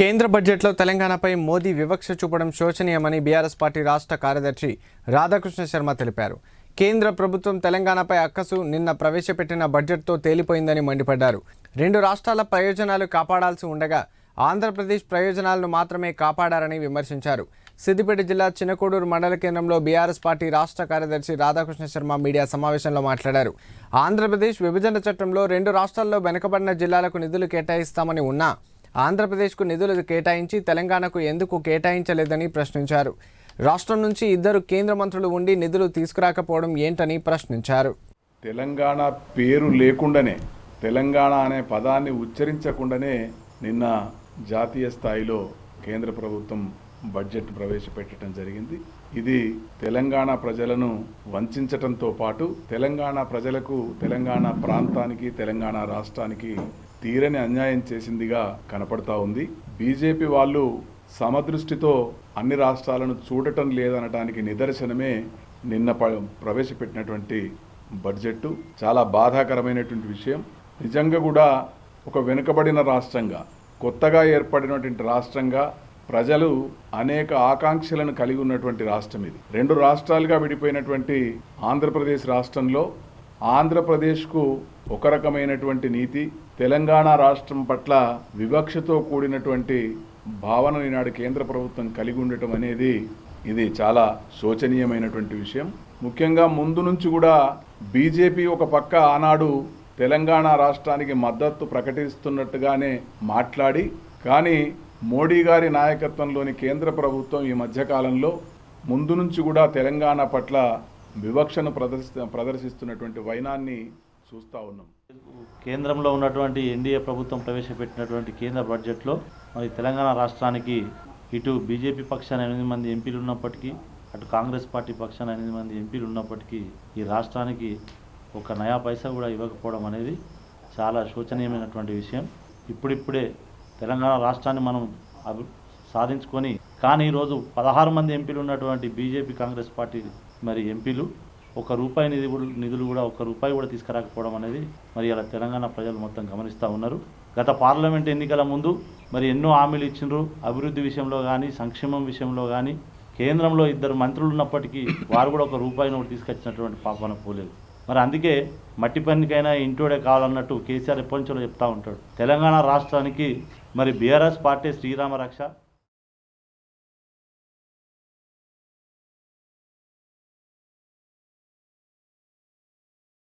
కేంద్ర బడ్జెట్లో తెలంగాణపై మోదీ వివక్ష చూపడం శోచనీయమని బీఆర్ఎస్ పార్టీ రాష్ట్ర కార్యదర్శి రాధాకృష్ణ శర్మ తెలిపారు. కేంద్ర ప్రభుత్వం తెలంగాణపై అక్కసు నిన్న ప్రవేశపెట్టిన బడ్జెట్తో తేలిపోయిందని మండిపడ్డారు. రెండు రాష్ట్రాల ప్రయోజనాలు కాపాడాల్సి ఉండగా ఆంధ్రప్రదేశ్ ప్రయోజనాలను మాత్రమే కాపాడారని విమర్శించారు. సిద్దిపేట జిల్లా చిన్నకోడూరు మండల కేంద్రంలో బీఆర్ఎస్ పార్టీ రాష్ట్ర కార్యదర్శి రాధాకృష్ణ శర్మ మీడియా సమావేశంలో మాట్లాడారు. ఆంధ్రప్రదేశ్ విభజన చట్టంలో రెండు రాష్ట్రాల్లో వెనుకబడిన జిల్లాలకు నిధులు కేటాయిస్తామని ఉన్నా ఆంధ్రప్రదేశ్కు నిధులు కేటాయించి తెలంగాణకు ఎందుకు కేటాయించలేదని ప్రశ్నించారు. రాష్ట్రం నుంచి ఇద్దరు కేంద్ర మంత్రులు ఉండి నిధులు తీసుకురాకపోవడం ఏంటని ప్రశ్నించారు. తెలంగాణ పేరు లేకుండానే తెలంగాణ అనే పదాన్ని ఉచ్చరించకుండానే నిన్న జాతీయ స్థాయిలో కేంద్ర ప్రభుత్వం బడ్జెట్ ప్రవేశపెట్టడం జరిగింది. ఇది తెలంగాణ ప్రజలను వంచటంతో పాటు తెలంగాణ ప్రజలకు తెలంగాణ ప్రాంతానికి తెలంగాణ రాష్ట్రానికి తీరని అన్యాయం చేసిందిగా కనపడతా ఉంది. బీజేపీ వాళ్ళు సమదృష్టితో అన్ని రాష్ట్రాలను చూడటం లేదనటానికి నిదర్శనమే నిన్న ప్రవేశపెట్టినటువంటి బడ్జెట్ చాలా బాధాకరమైనటువంటి విషయం. నిజంగా కూడా ఒక వెనుకబడిన రాష్ట్రంగా కొత్తగా ఏర్పడినటువంటి రాష్ట్రంగా ప్రజలు అనేక ఆకాంక్షలను కలిగి ఉన్నటువంటి రాష్ట్రం ఇది. రెండు రాష్ట్రాలుగా విడిపోయినటువంటి ఆంధ్రప్రదేశ్ రాష్ట్రంలో ఆంధ్రప్రదేశ్కు ఒక రకమైనటువంటి నీతి తెలంగాణ రాష్ట్రం పట్ల వివక్షతో కూడినటువంటి భావన ఈనాడు కేంద్ర ప్రభుత్వం కలిగి ఉండటం అనేది ఇది చాలా శోచనీయమైనటువంటి విషయం. ముఖ్యంగా ముందు నుంచి కూడా బీజేపీ ఒక పక్క ఆనాడు తెలంగాణ రాష్ట్రానికి మద్దతు ప్రకటిస్తున్నట్టుగానే మాట్లాడి కానీ మోడీ గారి నాయకత్వంలోని కేంద్ర ప్రభుత్వం ఈ మధ్యకాలంలో ముందు నుంచి కూడా తెలంగాణ పట్ల వివక్షను ప్రదర్శి ప్రదర్శిస్తున్నటువంటి వైనాన్ని చూస్తూ ఉన్నాం. కేంద్రంలో ఉన్నటువంటి ఎన్డీఏ ప్రభుత్వం ప్రవేశపెట్టినటువంటి కేంద్ర బడ్జెట్లో మరి తెలంగాణ రాష్ట్రానికి ఇటు బీజేపీ పక్షాన ఎనిమిది మంది ఎంపీలు ఉన్నప్పటికీ అటు కాంగ్రెస్ పార్టీ పక్షాన ఎనిమిది మంది ఎంపీలు ఉన్నప్పటికీ ఈ రాష్ట్రానికి ఒక నయా పైసా కూడా ఇవ్వకపోవడం అనేది చాలా శోచనీయమైనటువంటి విషయం. ఇప్పుడిప్పుడే తెలంగాణ రాష్ట్రాన్ని మనం అభి సాధించుకొని కానీ ఈరోజు పదహారు మంది ఎంపీలు ఉన్నటువంటి బీజేపీ కాంగ్రెస్ పార్టీ మరి ఎంపీలు ఒక రూపాయి నిధి నిధులు కూడా ఒక రూపాయి కూడా తీసుకురాకపోవడం అనేది మరి అలా తెలంగాణ ప్రజలు మొత్తం గమనిస్తూ ఉన్నారు. గత పార్లమెంట్ ఎన్నికల ముందు మరి ఎన్నో హామీలు ఇచ్చిండ్రు. అభివృద్ధి విషయంలో కానీ సంక్షేమం విషయంలో కానీ కేంద్రంలో ఇద్దరు మంత్రులు ఉన్నప్పటికీ వారు కూడా ఒక రూపాయిని కూడా తీసుకొచ్చినటువంటి పాపన పోలేదు. మరి అందుకే మట్టి పనికైనా ఇంటోడే కావాలన్నట్టు కేసీఆర్ ఎప్పటి నుంచో చెప్తా ఉంటాడు. తెలంగాణ రాష్ట్రానికి మరి బీఆర్ఎస్ పార్టీ శ్రీరామ రక్ష